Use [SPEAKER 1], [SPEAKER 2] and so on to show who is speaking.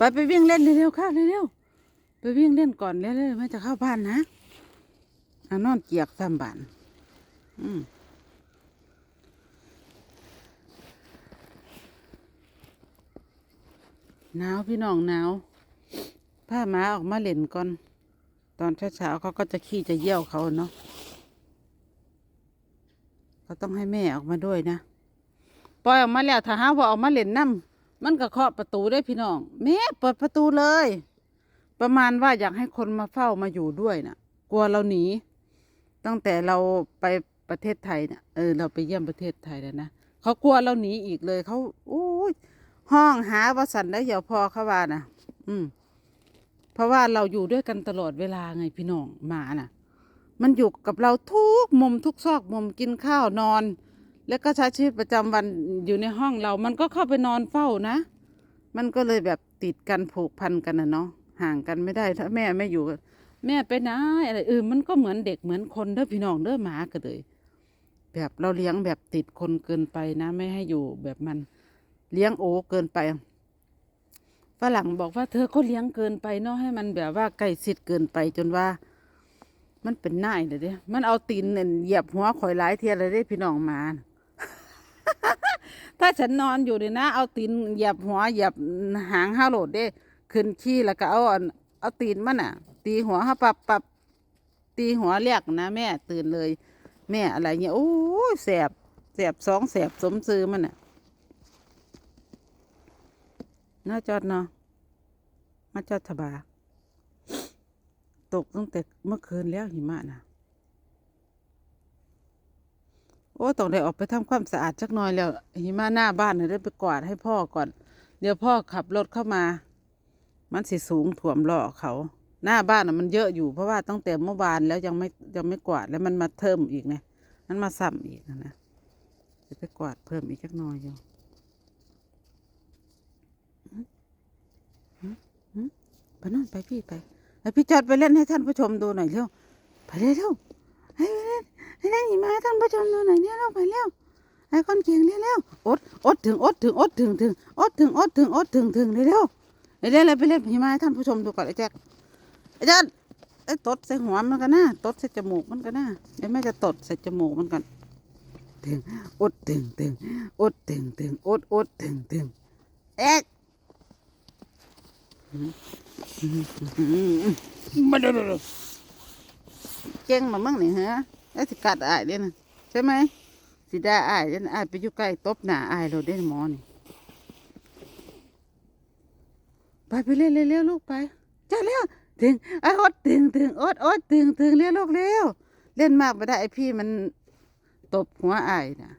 [SPEAKER 1] ไปไปวิ่งเล่นเร็วๆค่ะเร็วๆไปวิ่งเล่นก่อนเร็วๆแม่จะเข้าบ้านนะอะนอนเกียกซ้ำบ้านอืมหนาวพี่น้องหนาวผ้าหมาออกมาเล่นก่อน ตอนเช้าๆเขาก็จะขี้จะเยี่ยวเขาเนาะก็ต้องให้แม่ออกมาด้วยนะปล่อยออกมาแล้วถ้าห้าว่าออกมาเล่นน้ำ มันก็เคาะประตูได้พี่น้อง แม่เปิดประตูเลย ประมาณว่าอยากให้คนมาเฝ้ามาอยู่ด้วยนะกลัวเราหนี ตั้งแต่เราไปประเทศไทยเนี่ยเออเราไปเยี่ยมประเทศไทยแล้วนะเขากลัวเราหนีอีกเลยเขาโอ้ยห้องหาว่าสันได้อย่าพอเขาว่านะอืม เพราะว่าเราอยู่ด้วยกันตลอดเวลาไงพี่น้องหมาน่ะ มันอยู่กับเราทุกมุมทุกซอกมุมกินข้าวนอน แล้วก็ใช้ชีวิตประจำวันอยู่ในห้องเรา มันก็เข้าไปนอนเฝ้านะ มันก็เลยแบบติดกันผูกพันกันนะเนาะห่างกันไม่ได้ถ้าแม่ไม่อยู่ แม่ไปไหนอะไรเออมันก็เหมือนเด็กเหมือนคนเด้อพี่น้องเด้อหมาก็เลยแบบเราเลี้ยงแบบติดคนเกินไปนะ ไม่ให้อยู่แบบมันเลี้ยงโอเกินไปฝรั่งบอกว่าเธอก็เลี้ยงเกินไปเนาะให้มันแบบว่าใกล้ชิดเกินไปจนว่า มันเป็นหน้ายเลยเด้มันเอาตีนเนี่ยเหยียบหัวข่อยหลายเทียเลยเด้พี่น้องหมา ถ้าฉันนอนอยู่เนี่ยนะ เอาตีนเหยียบหัวเหยียบหางห้าโหลดเด้ขึ้นขี้แล้วก็เอาเอาตีนมันอะ ตีหัวห้าปับปับตีหัวเรียกนะ แม่ตื่นเลย แม่อะไรเงี้ยโอ้ยแสบแสบสองแสบสมซื้อมันอะน่าจอดเนาะมาจอดทบา ตกตั้งแต่เมื่อคืนแล้วหิมะนะโอ้ต้องได้ออกไปทำความสะอาดสักหน่อยแล้วหิมะหน้าบ้านเนี่ยได้ไปกวาดให้พ่อก่อน เดี๋ยวพ่อขับรถเข้ามา มันสิสูงถ่วมล้อเขาหน้าบ้านน่ะมันเยอะอยู่เพราะว่าตั้งแต่เมื่อวานแล้วยังไม่ยังไม่กวาดแล้วมันมาเทิมอีกไงมันมาซ้ำอีกนะจะไปกวาดเพิ่มอีกสักหน่อยอยู่ไปนอนไปพี่ไปไอพี่จอดไปเล่นให้ท่านผู้ชมดูหน่อยเร็วไปเร็ว นให้เล่นหิมะให้ท่านผู้ชมดูหน่อยเร็วๆไปเร็วไอ้คนเก่งเร็วๆอดอดถึงอดถึงอดถึงถึงอดถึงอดถึงอดถึงถึงเร็วๆไปเล่นเลยไปเล่นหิมะให้ท่านผู้ชมดูก่อนไอ้แจ๊คไอ้แจ๊คไอ้ตดใส่หัวมันกันนะตดใส่จมูกมันกันนะเดี๋ยวแม่จะตดใส่จมูกมันกันถึงอดถึงถึงอดถึงถึงอดอดถึงถึงเอ๊ะมาดูดูเก่งมามั่งนี่ฮะ แล้วสิกัดอายเด้นะใช่ไหมสิได้อายเด้นอายไปอยู่ใกล้ตบหน้าอายเราเด้หมอนี่ไปไปเล่นเร็วลูกไปจ้าเร็วถึงไอ้อดถึงถึงอดอดถึงถึงเร็วลูกเร็วเล่นมากไม่ได้ไอพี่มันตบหัวอายนะ